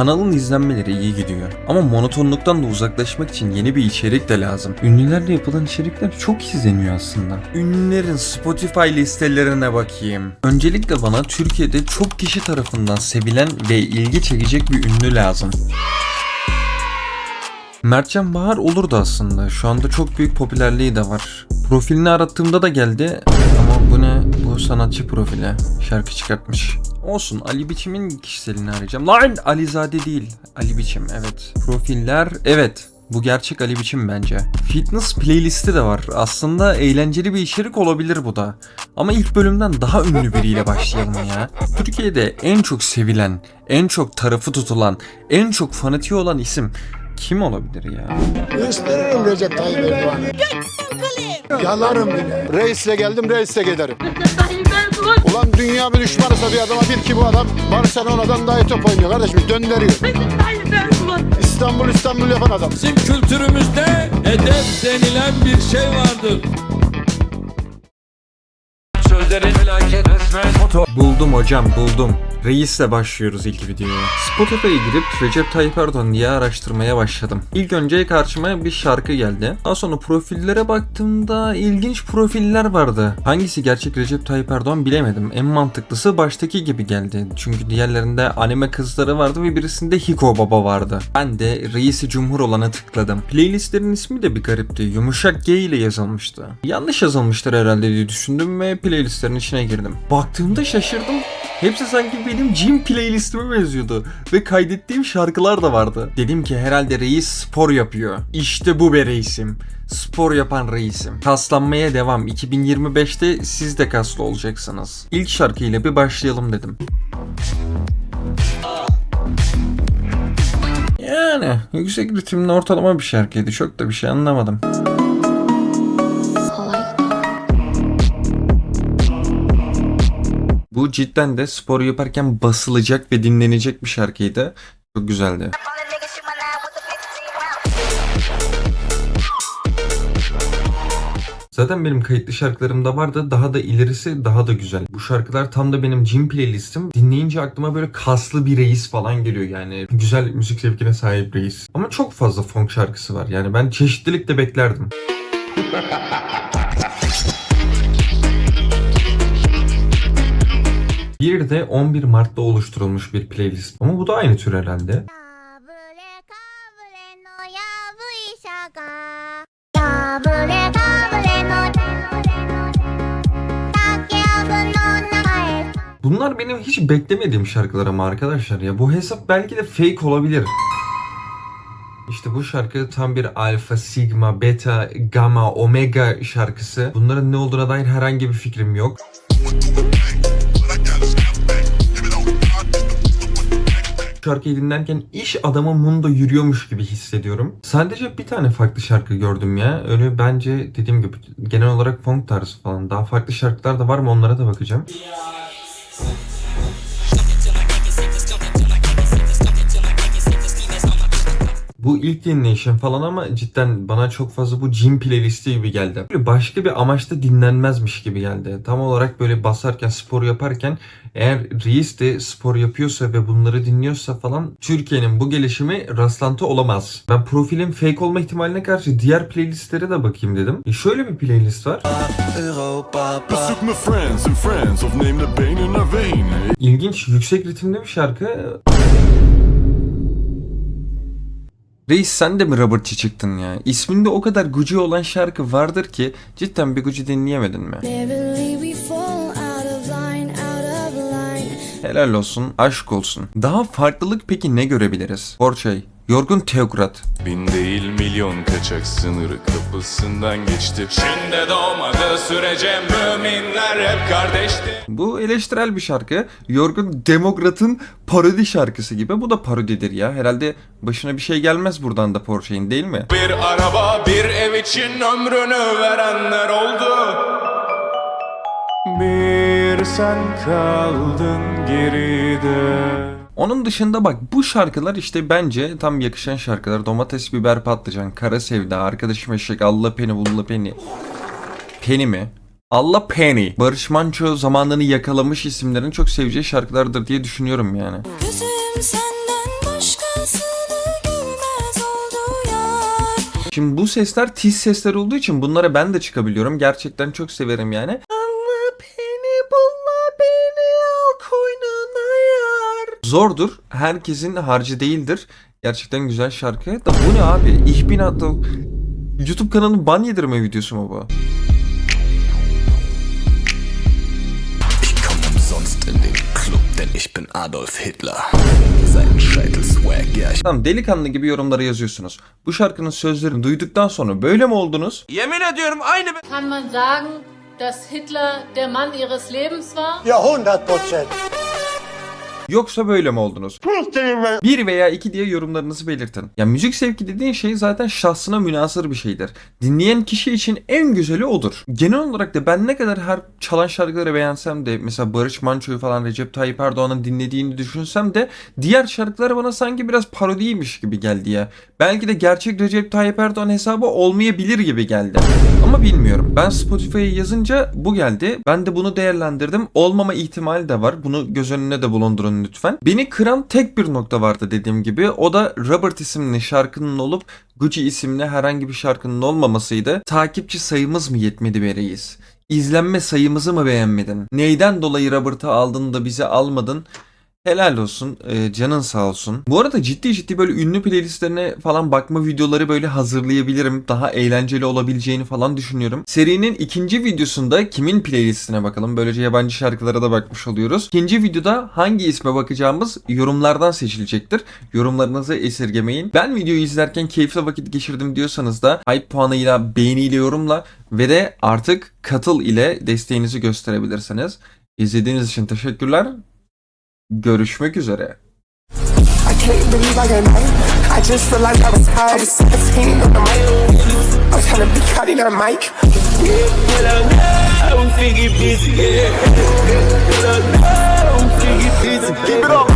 Kanalın izlenmeleri iyi gidiyor. Ama monotonluktan da uzaklaşmak için yeni bir içerik de lazım. Ünlülerle yapılan içerikler çok izleniyor aslında. Ünlülerin Spotify listelerine bakayım. Öncelikle bana Türkiye'de çok kişi tarafından sevilen ve ilgi çekecek bir ünlü lazım. Mertcan Bahar olurdu aslında. Şu anda çok büyük popülerliği de var. Profilini arattığımda da geldi. Ama bu ne? Bu sanatçı profili. Şarkı çıkartmış. Olsun Ali Biçim'in kişiselini arayacağım. Lan Alizade değil. Ali Biçim evet. Profiller evet. Bu gerçek Ali Biçim bence. Fitness playlisti de var. Aslında eğlenceli bir içerik olabilir bu da. Ama ilk bölümden daha ünlü biriyle başlayalım ya. Türkiye'de en çok sevilen, en çok tarafı tutulan, en çok fanatiği olan isim kim olabilir ya? Gösteririm Recep Tayyip Erdoğan'ı. Yalarım bile. Reisle geldim, reisle giderim. Ulan dünya bir düşmanısa bir adama bil ki bu adam Barcelona'dan daha iyi top oynuyor kardeşim. Döndürüyor. İstanbul İstanbul yapan adam. Bizim kültürümüzde edep denilen bir şey vardır. Motor. Buldum hocam buldum. Reis'le başlıyoruz ilk videoya. Spotify'a girip Recep Tayyip Erdoğan diye araştırmaya başladım. İlk önce karşıma bir şarkı geldi. Daha sonra profillere baktığımda ilginç profiller vardı. Hangisi gerçek Recep Tayyip Erdoğan bilemedim. En mantıklısı baştaki gibi geldi. Çünkü diğerlerinde anime kızları vardı ve birisinde Hiko Baba vardı. Ben de Reisi Cumhur olana tıkladım. Playlistlerin ismi de bir garipti. Yumuşak G ile yazılmıştı. Yanlış yazılmıştır herhalde diye düşündüm ve playlistlerin içine girdim. Baktığımda şaşırdım. Hepsi sanki benim gym playlistime benziyordu. Ve kaydettiğim şarkılar da vardı. Dedim ki herhalde reis spor yapıyor. İşte bu be reisim. Spor yapan reisim. Kaslanmaya devam. 2025'te siz de kaslı olacaksınız. İlk şarkıyla bir başlayalım dedim. Yani yüksek ritimli ortalama bir şarkıydı. Çok da bir şey anlamadım. Bu cidden de spor yaparken basılacak ve dinlenecek bir şarkıydı. Çok güzeldi. Zaten benim kayıtlı şarkılarımda vardı. Daha da ilerisi daha da güzel. Bu şarkılar tam da benim gym playlistim. Dinleyince aklıma böyle kaslı bir reis falan geliyor yani. Güzel müzik zevkine sahip reis. Ama çok fazla funk şarkısı var. Yani ben çeşitlilik de beklerdim. Bir de 11 Mart'ta oluşturulmuş bir playlist. Ama bu da aynı tür herhalde. Bunlar benim hiç beklemediğim şarkılar ama arkadaşlar ya bu hesap belki de fake olabilir. İşte bu şarkı tam bir alfa, sigma, beta, gamma, omega şarkısı. Bunların ne olduğuna dair herhangi bir fikrim yok. Şarkıyı dinlerken iş adamı Mundo yürüyormuş gibi hissediyorum. Sadece bir tane farklı şarkı gördüm ya. Öyle bence dediğim gibi genel olarak funk tarzı falan. Daha farklı şarkılar da var mı onlara da bakacağım. Bu ilk dinleyişim falan ama cidden bana çok fazla bu gym playlisti gibi geldi. Böyle başka bir amaçta dinlenmezmiş gibi geldi. Tam olarak böyle basarken, spor yaparken eğer reis de spor yapıyorsa ve bunları dinliyorsa falan Türkiye'nin bu gelişimi rastlantı olamaz. Ben profilin fake olma ihtimaline karşı diğer playlistlere de bakayım dedim. E şöyle bir playlist var. İlginç, yüksek ritimli bir şarkı. Reis sen de mi Robert'çı çıktın ya? İsminde o kadar Gucci olan şarkı vardır ki cidden bir Gucci dinleyemedin mi? Helal olsun, aşk olsun. Daha farklılık peki ne görebiliriz? Borçay, Yorgun Teokrat. Bin değil milyon kaçak sınırı kapısından geçti. Çin'de doğmadığı sürece müminler hep kardeşti. Bu eleştirel bir şarkı. Yorgun Demokrat'ın parodi şarkısı gibi. Bu da parodidir ya. Herhalde başına bir şey gelmez buradan da Porsche'in değil mi? Bir araba bir ev için ömrünü verenler oldu. Bir sen kaldın geride. Onun dışında bak bu şarkılar işte bence tam yakışan şarkılar. Domates, biber, patlıcan, kara sevda, arkadaşım eşek, Allah peni, bulla peni. Peni mi? Allah Penny. Barış Manço zamanını yakalamış isimlerin çok seveceği şarkılardır diye düşünüyorum yani. Şimdi bu sesler tiz sesler olduğu için bunlara ben de çıkabiliyorum. Gerçekten çok severim yani. Zordur. Herkesin harcı değildir. Gerçekten güzel şarkı. Da bu ne abi? Ich bin Adolf. YouTube kanalının ban yedirme videosu mu bu? Ich komm umsonst in den Club, denn ich bin Adolf Hitler. Ja, Tamam delikanlı gibi yorumlara yazıyorsunuz. Bu şarkının sözlerini duyduktan sonra böyle mi oldunuz? Yemin ediyorum aynı Kann man sagen, dass Hitler der Mann ihres Lebens war? Ya 100 Prozent. Yoksa böyle mi oldunuz? Bir veya iki diye yorumlarınızı belirtin. Ya müzik zevki dediğin şey zaten şahsına münasır bir şeydir. Dinleyen kişi için en güzeli odur. Genel olarak da ben ne kadar her çalan şarkıları beğensem de mesela Barış Manço'yu falan Recep Tayyip Erdoğan'ın dinlediğini düşünsem de diğer şarkılar bana sanki biraz parodiymiş gibi geldi ya. Belki de gerçek Recep Tayyip Erdoğan hesabı olmayabilir gibi geldi. Ama bilmiyorum. Ben Spotify'a yazınca bu geldi. Ben de bunu değerlendirdim. Olmama ihtimali de var. Bunu göz önüne de bulundurun lütfen. Beni kıran tek bir nokta vardı dediğim gibi. O da Robert isimli şarkının olup Gucci isimli herhangi bir şarkının olmamasıydı. Takipçi sayımız mı yetmedi be? İzlenme sayımızı mı beğenmedin? Neyden dolayı Robert'ı aldın da bizi almadın? Helal olsun, e, canın sağ olsun. Bu arada ciddi ciddi böyle ünlü playlistlerine falan bakma videoları böyle hazırlayabilirim. Daha eğlenceli olabileceğini falan düşünüyorum. Serinin ikinci videosunda kimin playlistine bakalım. Böylece yabancı şarkılara da bakmış oluyoruz. İkinci videoda hangi isme bakacağımız yorumlardan seçilecektir. Yorumlarınızı esirgemeyin. Ben videoyu izlerken keyifli vakit geçirdim diyorsanız da hype puanıyla, beğeniyle yorumla ve de artık katıl ile desteğinizi gösterebilirsiniz. İzlediğiniz için teşekkürler. Görüşmek üzere. Keep it up.